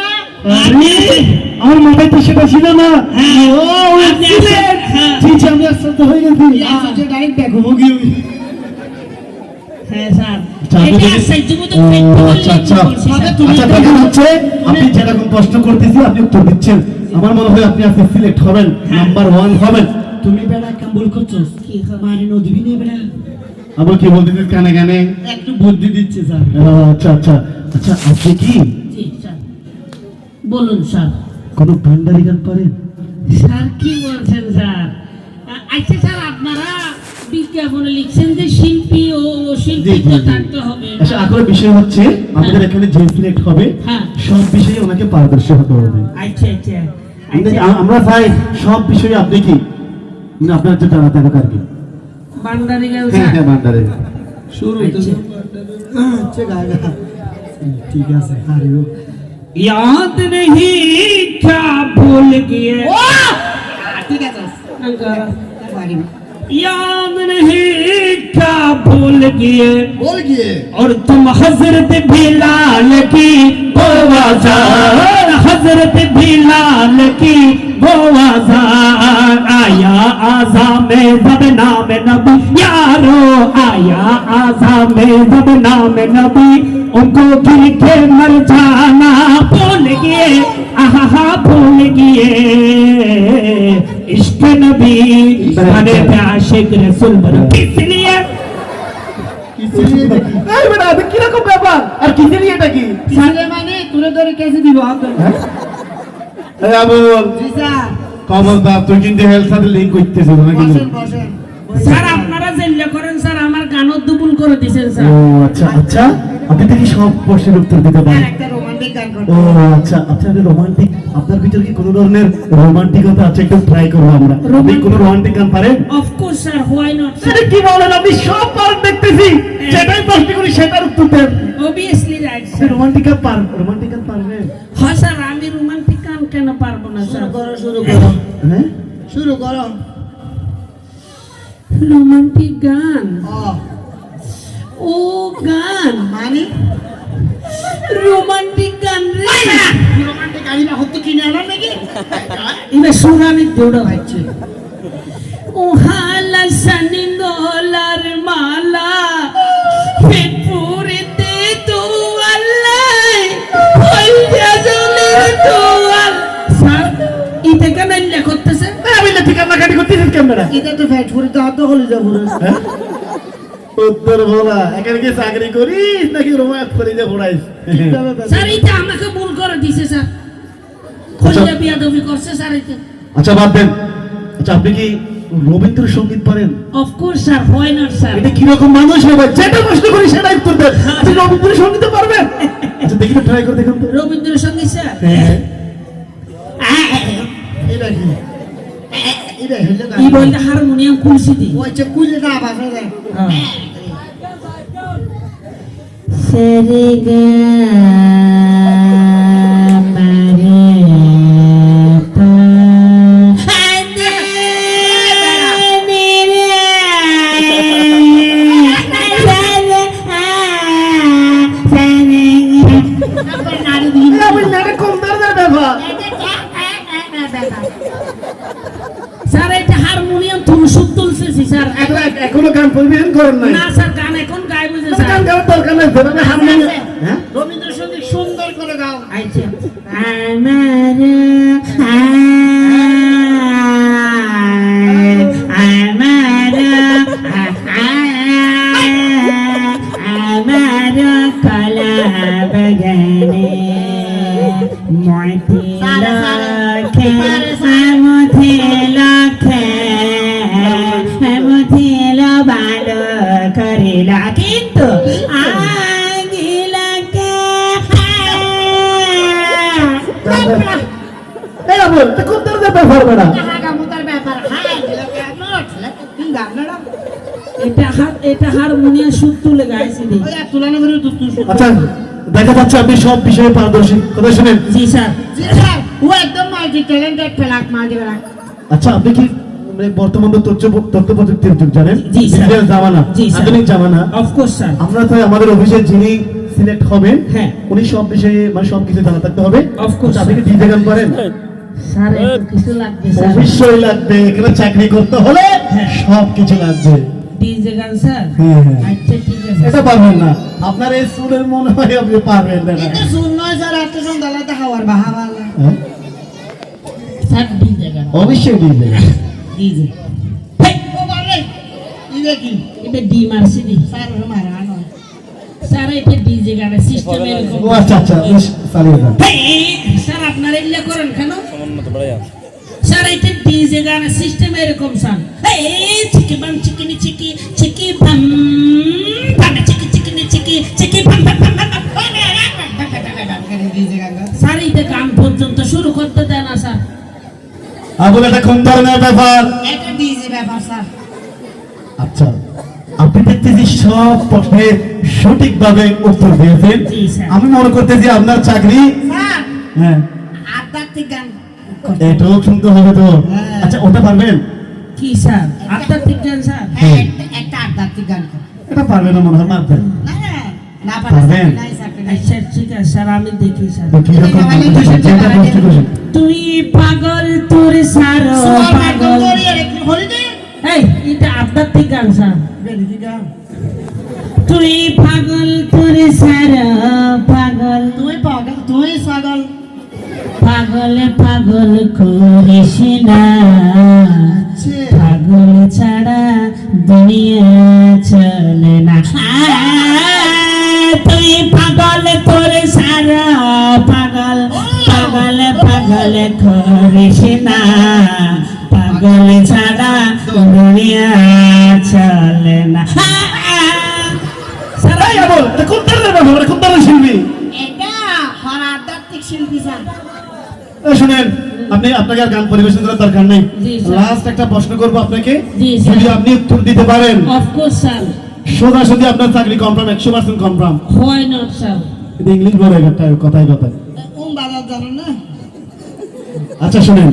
না আমার মাথায় তো সেটা ছিল না। হ্যাঁ। ও ওই আপনি হ্যাঁ। আমি আশ্চর্য হয়ে গেছি। আশ্চর্য ডাইরেক্ট দেখো ভোগী হ্যাঁ স্যার। যেরকম কষ্ট করতেছি আপনি উত্তর দিচ্ছেন। আমার মনে হয় আপনি আজকে সিলেক্ট হবেন নাম্বার ওয়ান হবেন। তুমি বেড়া কাম্বল করছোস কি হয়? নদী নিয়ে বেড়া আবার কি বলতেছিস কানে কানে? একটু বুদ্ধি দিচ্ছে স্যার। আচ্ছা আচ্ছা। আচ্ছা আপনি কি? বলুন স্যার কোনো ভান্ডারি গান পারেন স্যার কি বলছেন স্যার? আচ্ছা স্যার আপনারা বিজ্ঞাপনে লিখছেন যে শিল্পী ও শিল্পী তো থাকতে হবে। আচ্ছা এখন বিষয় হচ্ছে আমাদের এখানে যে সিলেক্ট হবে হ্যাঁ। সব বিষয়ে ওনাকে পারদর্শী হতে হবে। আচ্ছা আচ্ছা। আমাদের- আচ্ছা। আমরা চাই সব বিষয়ে আপনি কি? না আপনার যে টানা টাকা আর কি বান্দারি গান হ্যাঁ স্যার। হ্যাঁ ভান্ডারে শুরু আচ্ছা। আচ্ছা গায়গা ঠিক আছে হারিও याद नहीं क्या भूल गए? याद नहीं क्या भूल गए? भूल गए। और तुम हज़रत भी लाल की बोवाजा हज़रत हज़रत लाल की बोवाजा आजा में जब नाम नबी यारो आया आजा में जब नाम नबी उनको गिर के मर जाना भूल गए आहा भूल गए इश्क नबी बने आशिक रसूल बनो इसलिए এই বেটা এটা কিরকম ব্যাপার আর কিসের এটা কি সালে মানে তুলে ধরে কেসে দিব হাতে এই আবুল জি স্যার খবরদার তুই কিন্তু হেলথ সাথে লিঙ্ক করতেছিস না কিন্তু বসেন বসেন। স্যার আপনারা জেল্লা করেন স্যার আমার গানত দুপুল করে দিছেন ও আচ্ছা আচ্ছা। আপনি দেখি সব প্রশ্নের উত্তর দিতে পারেন। একটা রোমান্টিক গান ও আচ্ছা আচ্ছা আপনি রোমান্টিক আপনার ভিতরে কি কোনো ধরনের রোমান্টিকতা আছে? একটু ট্রাই করব আমরা। আপনি কোনো রোমান্টিক গান পারেন? Of course sir why not আরে কি বলেন? আপনি সব পারেন দেখতেছি। যেটাই প্রশ্ন করি সেটার উত্তর দেন। অবভিয়াসলি রাইট স্যার রোমান্টিক গান পার রোমান্টিক গান পারবেন? হ্যাঁ স্যার আমি রোমান্টিক করো শুরু করো। হ্যাঁ? শুরু করো। রোমান্টিক গান। ও ও গান। মানে? রোমান্টিক গান রে। রোমান্টিক গাড়ি না হতে কিনে আনার নাকি? এবার সুরানি দৌড়া আচ্ছা ও হালা সানি দোলার মালা। কাটি এটা তো ফ্যাট ফুরিতে হাত হলে যাব হ্যাঁ? উত্তর বলা এখানে কি চাকরি করিস নাকি রোমান্স করি যে ঘোড়াইস স্যার এটা আমাকে ভুল করে দিছে স্যার। খলিয়া বিয়াদবি করছে স্যার এটা আচ্ছা বাদ দেন। আচ্ছা আপনি কি রবীন্দ্রসঙ্গীত পারেন? Of course sir why not sir. এটা কীরকম মানুষ হবে? যেটা প্রশ্ন করি সেটাই উত্তর দেন। আপনি রবীন্দ্রসঙ্গীত পারবেন? আচ্ছা দেখি ট্রাই করে দেখুন তো। রবীন্দ্রসঙ্গীত স্যার। হ্যাঁ। এটা কি? কি বলতে হারমোনিয়াম খুলছি দি ওই যে না সরে গা করেন নাই না স্যার গান এখন গাইবো যে গান গাওয়ার দরকার নাই ধরে হারমোনিয়াম হ্যাঁ রবীন্দ্রসঙ্গীত সুন্দর করে গাও আচ্ছা আমার আমার আমার কলা বগনে মতি তো তুই আচ্ছা দেখা যাচ্ছে আপনি সব বিষয়ে পারদর্শী। কথা শুনেন। জি স্যার। ও একদম মাল্টি ট্যালেন্টেড ফেলাক মাল্টি ফেলাক। আচ্ছা আপনি কি মানে বর্তমান তথ্য তথ্য প্রযুক্তির যুগ জানেন? ডিজিটাল জামানা আধুনিক জামানা। Of sir. আমরা তো আমাদের অফিসে যিনি সিলেক্ট হবেন হ্যাঁ। উনি সব বিষয়ে মানে সব কিছু জানা থাকতে হবে। আচ্ছা, আপনি কি ডিজে গান করেন স্যার অবশ্যই লাগবে এখানে চাকরি করতে হলে সব কিছু লাগবে। ডিজে গান স্যার? হ্যাঁ হ্যাঁ। আচ্ছা এটা পারবেন না। এই মনে হয় আপনি পারবেন না। স্যার সন্ধ্যালাতে হাওয়ার হ্যাঁ? অবশ্যই আপনারা এগুলো করেন কেন? স্যার এটা ডিজে গানের সিস্টেম এরকম স্যার এই চিকি বাম চিকিনি চিকি চিকি বাম বাম চিকি চিকিনি চিকি চিকি বাম বাম বাম বাম স্যার এটা গান পর্যন্ত শুরু করতে দেয় না স্যার আবুল এটা কোন ধরনের ব্যাপার এটা ডিজে ব্যাপার স্যার আচ্ছা আপনি দেখতেছি সব প্রশ্নের সঠিকভাবে উত্তর দিয়েছেন। আমি মনে করতেছি আপনার চাকরি হ্যাঁ আধ্যাত্মিক গান এটাও শুনতে হবে তো। হ্যাঁ। আচ্ছা ওটা পারবেন? কি স্যার? আধ্যাত্মিক গান স্যার? হ্যাঁ, একটা আধ্যাত্মিক গান এটা পারবেন না মনে হয় মারবেন। না না পারবেন? আচ্ছা ঠিক আছে স্যার আমি দেখি স্যার। পারবেন? তুই পাগল তোর সারো পাগল। এই এটা আধ্যাত্মিক গান স্যার। তুই পাগল তোর সারো পাগল। তুই পাগল তুই পাগল পাগল পাগল করিস না। পাগল ছাড়া দুনিয়া চলে না। তুই পাগল তোর সারা পাগল পাগল পাগল করিস না। পাগল ছাড়া দুনিয়া চলে না। কোন কোন ধরনের শিল্পী? এটা শিল্পী স্যার। শুনেন আপনি আপনাকে আর গান পরিবেশন করার দরকার নেই। লাস্ট একটা প্রশ্ন করব আপনাকে। যদি আপনি উত্তর দিতে পারেন। অফকোর্স স্যার সোজাসুজি আপনার চাকরি কনফার্ম একশো percent confirm why not sir English বলে কথায় কথায় জানো না? আচ্ছা শুনেন।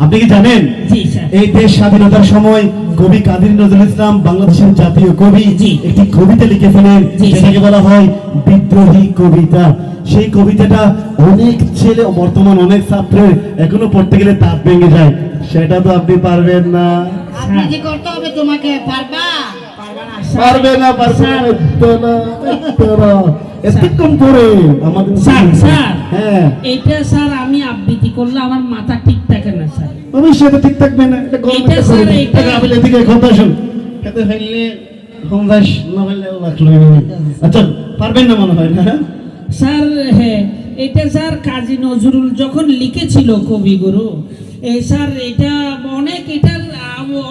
আপনি কি জানেন? এই দেশ স্বাধীনতার সময় কবি কাজী নজরুল ইসলাম বাংলাদেশের জাতীয় কবি একটি কবিতা লিখেছিলেন জি, যেটাকে বলা হয় বিদ্রোহী কবিতা। সেই কবিতাটা অনেক ছেলে বর্তমান অনেক ছাত্রের এখনও পড়তে গেলে তাপ ভেঙে যায়। সেটা তো আপনি পারবেন না। আপনি যে করতে হবে তোমাকে পারবা? না পারবে না। এতক্ষণ পরে আমাদের স্যার, স্যার। হ্যাঁ। এটা স্যার আমি আবৃত্তি করলে আমার মাথা ঠিক থাকে না স্যার। অবশ্যই এটা ঠিক থাকবে না এটা এটা স্যার, এটা- এটা এদিকে কথা শুন খেতে ফেললে সন্ধ্যাস না ফেললে আচ্ছা পারবেন না মনে হয় না হ্যাঁ? স্যার হ্যাঁ এটা স্যার কাজী নজরুল যখন লিখেছিল কবিগুরু এ স্যার এটা অনেক এটার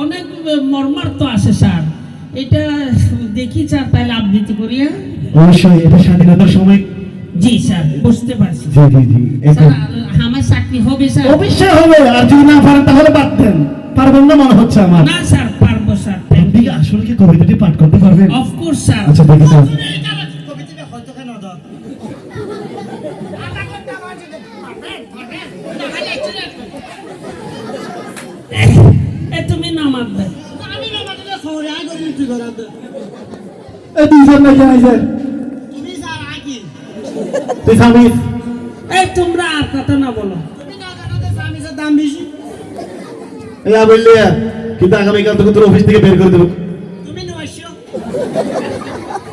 অনেক মর্মার্থ আছে স্যার। এটা দেখি স্যার তাহলে আবৃত্তি করি হ্যাঁ? অবশ্যই এটা স্বাধীনতার সময়। জি স্যার বুঝতে পারছি। জি জি জি স্যার হবে স্যার। অবশ্যই হবে আর যদি না পারেন তাহলে পারতেন পারবেন না মনে হচ্ছে আমার। না স্যার পারব স্যার। আপনি কি আসলে কি কবিতাটি পাঠ করতে পারবেন? অফকোর্স স্যার আচ্ছা দেখি তো এ তুমি নামাজ দেয় এই দুইজন নাকি আইছেন তুই স্বামী এই তোমরা আর কথা না বলো। ইয়া বললি কিন্তু আগামীকাল তোকে তোর অফিস থেকে বের করে দেবো।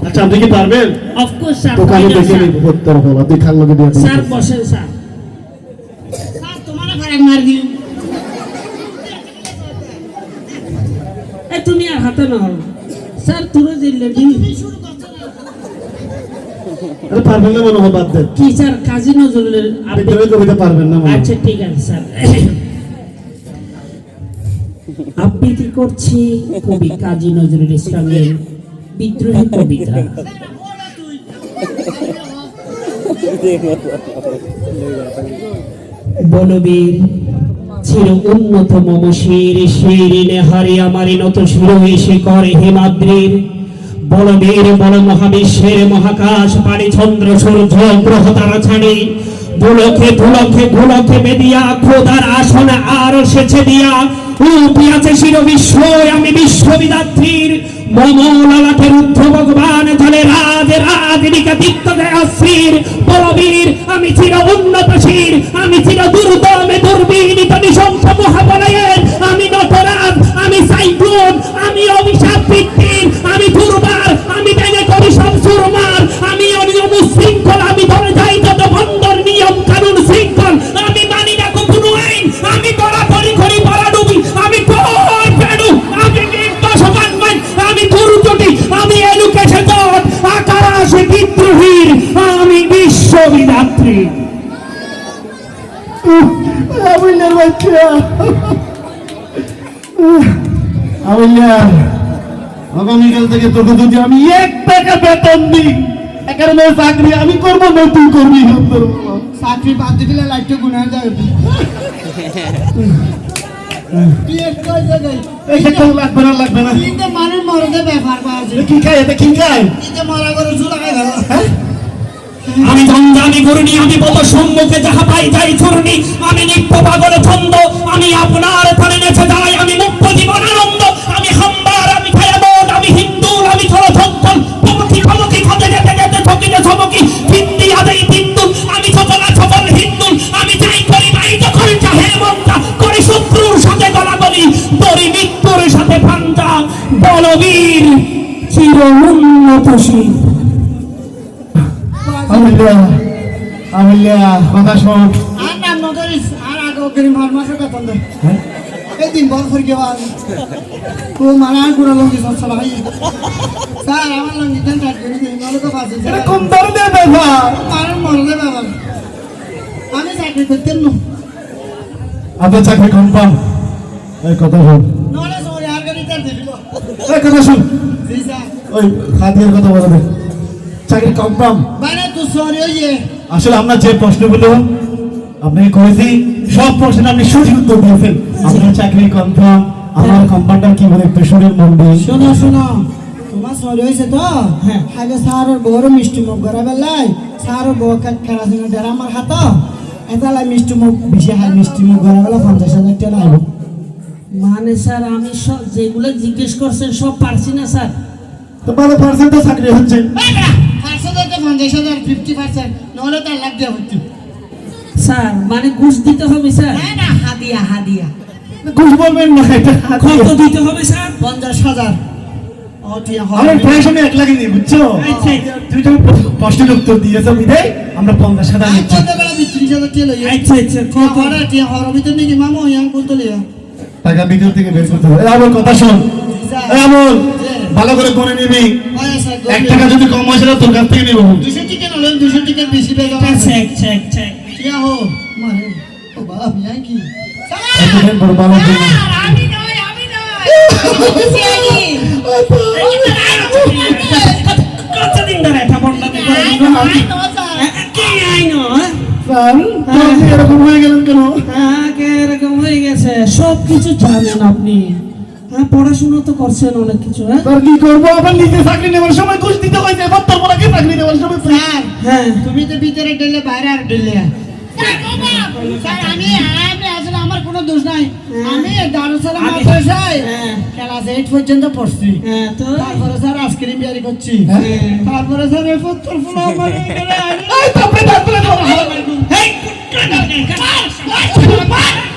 আচ্ছা আপনি কি পারবেন? অফকোর্স স্যার তোকে আমি দেখে নিব উত্তর হল। তুই খাল লোকে দিয়ে স্যার বসেন স্যার এ তুমি আর হাতে না হলো স্যার পারবেন না মনে হয় বাদ দেন। কি স্যার কাজী নজরুলের কবিতা পারবেন না আচ্ছা ঠিক আছে স্যার। আবৃত্তি করছি কবি কাজী নজরুল ইসলামের বিদ্রোহী কবিতা। বলবীর ছিল উন্নত মম শির শিরিনে হারি আমারি নত শির এসে করে হিমাদ্রির। বলবীর বল মহাবিশ্বের মহাকাশ পাড়ি চন্দ্র সূর্য, গ্রহ তারা ছাড়ি। দুলখে দুলখে ভুলখে বেদিয়া খোদার আসন আর সেছে দিয়া। উপিয়াছে শির বিশ্ব, আমি বিশ্ববিদাত্রীর মমলালাটের উদ্ধ ভগবান জলে রাজ রাজনিকা দীপ্ত অশ্রীর বলবীর, আমি চির উন্নতশীর, আমি চির দুর্দমে দুর্বিনীত নিশংস মহাবলয়ের আমি সাইক্লোন আমি অভিশাপ বৃত্তির আমি দুর্বার, আমি ভেঙে করি সব সুরমার, আমি অনিয়ম শৃঙ্খল আমি ধরে যাই যত বন্দর নিয়ম কানুন শৃঙ্খল। আমি মানি না কখনো আইন, আমি বরাবরই করি বরাডুবি আমি তোর পেডু আমি বিদ্যাসমান মাইন, আমি দুর্যোগী আমি এডুকেশন জগৎ আকাশে বিদ্রোহীর, আমি বিশ্ববিদাত্রী আমিনের বাচ্চা আগামীকাল থেকে তোকে যদি আমি এক টাকা বেতন দিই একাডেমি চাকরি আমি করব না তুই করবি চাকরি বাদ দিলে লাইটটা গুণা এই তো লাগবে না লাগবে না। কি খায় এটা কি খায়? মারা করে চুলাকায় গেল হ্যাঁ আমি করুনি, আমি বত সম্মুখে যাহা পাই যাই ছড়নি আমি নিত্য পাগল ছন্দ, আমি আপনার প্রাণে নেচে যাই, আমি মুক্ত জীবন আনন্দ আমি হাম্বার আমি খায়াবোধ আমি হিন্দু, আমি ছলছল পমকি পমকি খোঁজে যেতে যেতে ঠকিতে ছমকি হিন্দি আদেই বিন্দু, আমি ছপলা ছপল হিন্দু, আমি যাই করি ভাই যখন চাহে মনটা করি শত্রুর সাথে গলা গলাগলি দড়ি মৃত্যুর সাথে পাঞ্জা বলবীর চির উন্নতশীল কথা শোন। আর নাম আর আগে হ্যাঁ? এই দিন বল করে গেবা ও মারা আর গুড়া লঙ্গি সব ভাই স্যার আমার লঙ্গি দেন কাট করে দিন নলে তো বাজে এটা কোন ধরনের ব্যাপার। মানুষ মরদে ব্যাপার। আমি চাকরি করতেন না। আপনার চাকরি কনফার্ম এই কথা শোন। নলে সরে আর গাড়ি তার দিল এই কথা শোন। জি স্যার। ওই খাদিয়ার কথা বলে দে। চাকরি মানে ওই আসলে আমরা যে প্রশ্নগুলো আপনাকে করেছি সব প্রশ্নের আপনি সঠিক উত্তর দিয়েছেন আপনার চাকরি কনফার্ম আমার কোম্পানিটা কি বলে পেশনের মন্দির শোনো শোনো। তোমার সরি হয়েছে তো? আগে সারের বড় মিষ্টি মুখ গড়া বেলায় বউ খেলা শুনে ডেরা আমার হাত। এতালাই মিষ্টি মুখ বেশি হাই মিষ্টি মুখ গড়া বেলা পঞ্চাশ হাজার টাকা মানে স্যার আমি সব যেগুলো জিজ্ঞেস করছেন সব পারছি না স্যার। তো বারো পার্সেন্ট তো চাকরি হচ্ছে। পঞ্চাশ হাজার ফিফটি পার্সেন্ট নাহলে তার লাখ দেওয়া হচ্ছে স্যার মানে ঘুষ দিতে হবে স্যার? হ্যাঁ না হাদিয়া হাদিয়া। ঘুষ বলবেন না এটা কত দিতে হবে স্যার? পঞ্চাশ হাজার। আমার প্রায় সময় এক লাগে নি বুঝছ? আচ্ছা। তুমি প্রশ্নের উত্তর দিয়েছ বিদায় আমরা পঞ্চাশ হাজার আচ্ছা আচ্ছা কত? হরে টিয়া নাকি মামা ইয়াং করতে লিয়া টাকা ভিতর থেকে বের করতে হবে। এই কথা শোন। আমল। ভালো করে করে নিবি। এক টাকা যদি কম হয় সেটা তোর কাছ থেকে নিবো। দুশো টিকা নলে দুশো টিকা বেশি পেয়ে যাবে। চেক চেক চেক টিয়া হো ও বাবা কি? এতদিন বড় ভালো আমি নয় আমি নয় কতদিন ধরে এটা বন্ডাতে করে কি আইনো এরকম হয়ে গেলেন কেন? এরকম হয়ে গেছে সব কিছু জানেন আপনি। হ্যাঁ পড়াশোনা তো করছেন অনেক কিছু হ্যাঁ? স্যার কি করব? আবার নিজে চাকরি নেওয়ার সময় ঘুষ দিতে হয়েছে এবার তোর চাকরি নেওয়ার সময় স্যার হ্যাঁ। তুমি তো ভিতরে ডেলে বাইরে আর স্যার আমি আমি আসলে আমার কোনো দোষ নাই। আমি দারুসালাম মাদ্রাসায় হ্যাঁ। ক্লাস এইট পর্যন্ত পড়ছি। হ্যাঁ তারপরে স্যার আইসক্রিম বিয়ারি করছি। হ্যাঁ? তারপরে স্যার এই পুত্র ফুল আমার এই তারপরে তারপরে এই কাটা কাটা